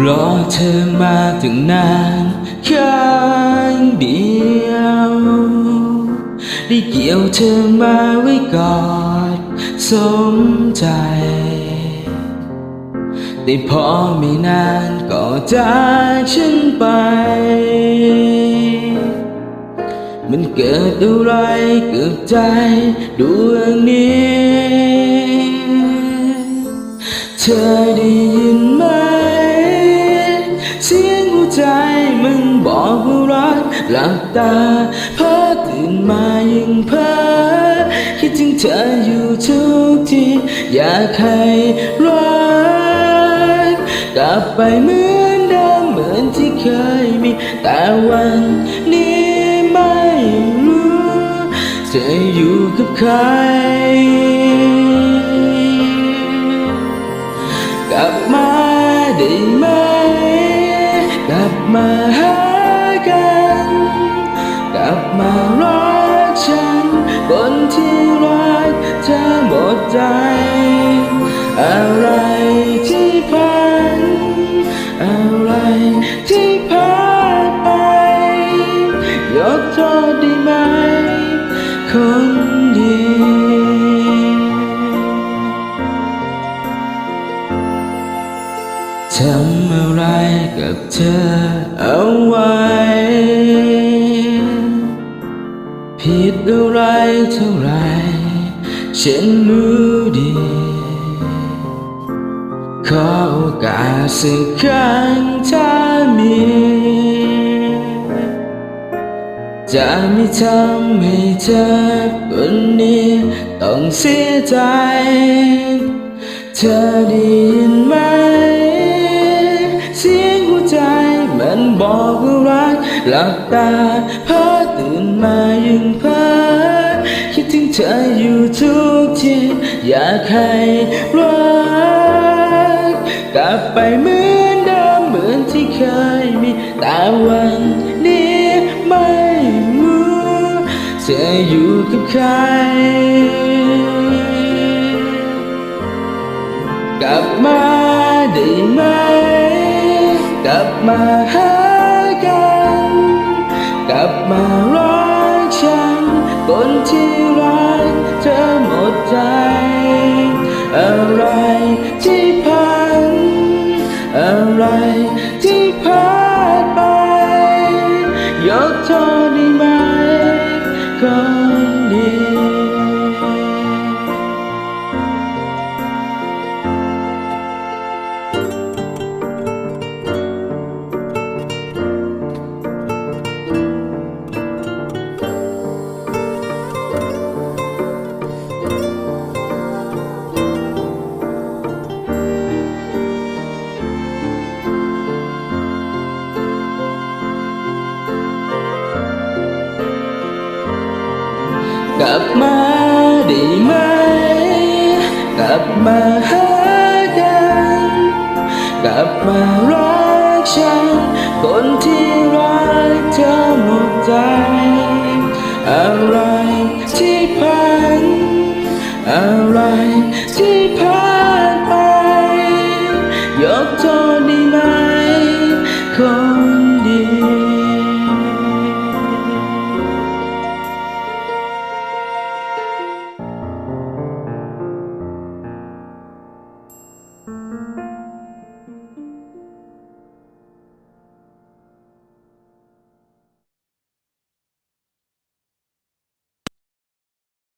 รอเธอมาถึงนานข้างเดียว ได้เกี่ยวเธอมาไว้กอดสมใจ แต่พอไม่นานก็จากฉันไป มันเกิดอะไรเกับใจดวงนี้ เธอได้ยิน หลับตาพอตื่นมายังเพ้อคิดถึงเธออยู่ทุกทีอยากให้รักกลับไปเหมือนเดิมเหมือนที่เคยมีแต่วันนี้ไม่รู้จะอยู่กับใครกลับมาได้ไหมกลับมา ลับมารักฉัน คนที่รักเธอหมดใจ อะไรที่พันอะไรที่พลาดไป ยกโทษได้ไหม คนดีทำอะไรกับเธอเอาไว้ ผิดอะไรเท่าไรฉันรู้ดี ขอโอกาสสักครั้งถ้ามี จะไม่ทำให้เธอคนนี้ต้องเสียใจ เธอได้ยินไหม เสียงหัวใจมันบอกว่ารักหลับตา ออยู่ทุกทีอยากให้รักกลับไปเหมือนเดิมเหมือนที่เคยมีแต่วันนี้ไม่รู้จะอยู่กับใคร กลับมาได้ไหม กลับมาหากัน กลับมา กลับมาได้ไหม กลับมาหากัน กลับมารักฉัน คนที่รักเธอหมดใจ อะไรที่พันอะไรที่พลาดไป ยกโทษได้